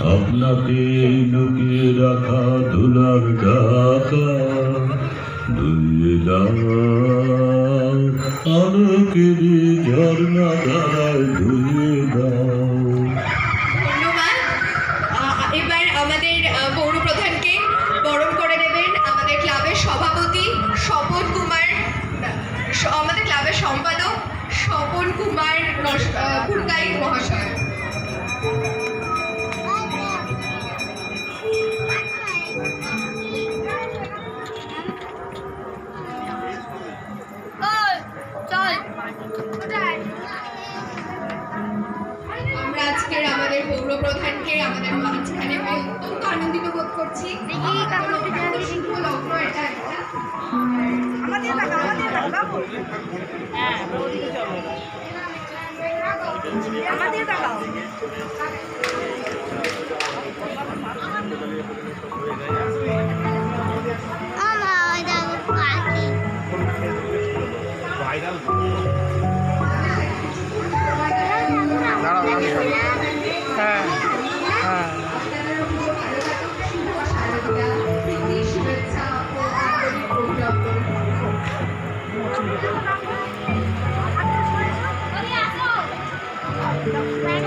আপনাকে লুকিয়ে রাখা ধুলার ঢাকা ধুয়ে দাও। আলোকেরই ঝর্ণা ধারায় ধুয়ে আজকের আমাদের পৌর প্রধানকে আমাদের মাঝখানে অত্যন্ত আনন্দিত বোধ করছি আমাদের আমাদের Thank you.